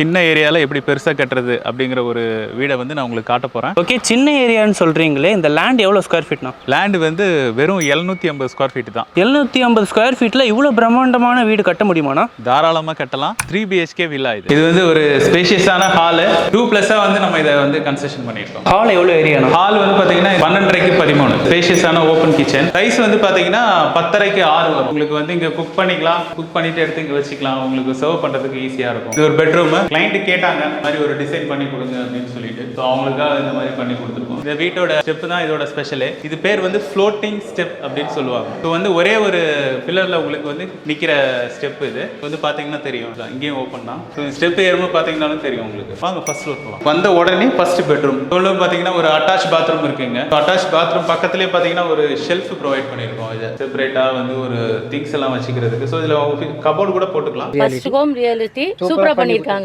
சின்ன ஏரியாவில் எப்படி பெருசாக கட்டுறது அப்படிங்கிற ஒரு வீடை வந்து நான் உங்களுக்கு காட்ட போகிறேன் ஓகே சின்ன ஏரியான்னு சொல்கிறீங்களே இந்த லேண்ட் எவ்வளோ ஸ்கொயர் ஃபீட்னா லேண்டு வந்து வெறும் எழுநூற்றி ஐம்பது ஸ்கொயர் ஃபீட் தான். எழுநூற்றி ஐம்பது ஸ்கொயர் ஃபீட்டில் இவ்வளோ பிரம்மாண்டமான வீடு கட்ட முடியுமாண்ணா? தாராளமாக கட்டலாம். த்ரீ பிஹெச்கே வில்லா இது. இது வந்து ஒரு ஸ்பேஷியஸான ஹாலு டூ ப்ளஸ்ஸாக வந்து நம்ம இதை வந்து கன்ஸ்ட்ரக்ஷன் பண்ணியிருக்கோம். ஹால் எவ்வளோ ஏரியாண்ணா? ஹால் வந்து பார்த்தீங்கன்னா பன்னெண்டரைக்கு பதிமூணு. ஸ்பேஷியஸான ஓப்பன் கிச்சன் சைஸ் வந்து பார்த்தீங்கன்னா பத்தரைக்கு ஆறு உங்களுக்கு வந்து இங்கே குக் பண்ணிக்கலாம். குக் பண்ணிட்டு எடுத்து இங்கே வச்சுக்கலாம். உங்களுக்கு சர்வ் பண்ணுறதுக்கு ஈஸியாக இருக்கும். இது ஒரு பெட்ரூம் கிளைண்ட் கேட்டாங்க மாதிரி ஒரு டிசைன் பண்ணி கொடுங்க அப்படின்னு சொல்லிட்டு. ஸோ அவங்களுக்காக இந்த மாதிரி பண்ணி கொடுத்துருக்கோம். இந்த வீட்டோட ஸ்டெப் தான் இதோட ஸ்பெஷலு இது பேர் வந்து ஃப்ளோட்டிங் ஸ்டெப் அப்படின்னு சொல்லுவாங்க. ஸோ வந்து ஒரே ஒரு பில்லரில் உங்களுக்கு வந்து நிற்கிற ஸ்டெப் இது. வந்து பார்த்தீங்கன்னா தெரியும். இங்கேயும் ஓப்பன் தான். ஸோ ஸ்டெப் ஏறும்போது பார்த்தீங்கன்னாலும் தெரியும் உங்களுக்கு. வாங்க ஃபர்ஸ்ட் ஃப்ளோர் போகலாம் வந்த உடனே ஃபர்ஸ்ட் பெட்ரூம் உள்ள பார்த்தீங்கன்னா ஒரு அட்டாச் பாத்ரூம் இருக்குங்க. அட்டாச் பாத்ரூம் பக்கத்துலேயே பார்த்தீங்கன்னா ஒரு ஷெல்ஃப் ப்ரொவைட் பண்ணியிருக்கோம். இது செப்பரேட்டாக வந்து ஒரு திங்ஸ் எல்லாம் வச்சுக்கிறதுக்கு. ஸோ இதில் கபோர்டு கூட போட்டுக்கலாம். ஹோம் ரியாலிட்டி சூப்பரா பண்ணிருக்காங்க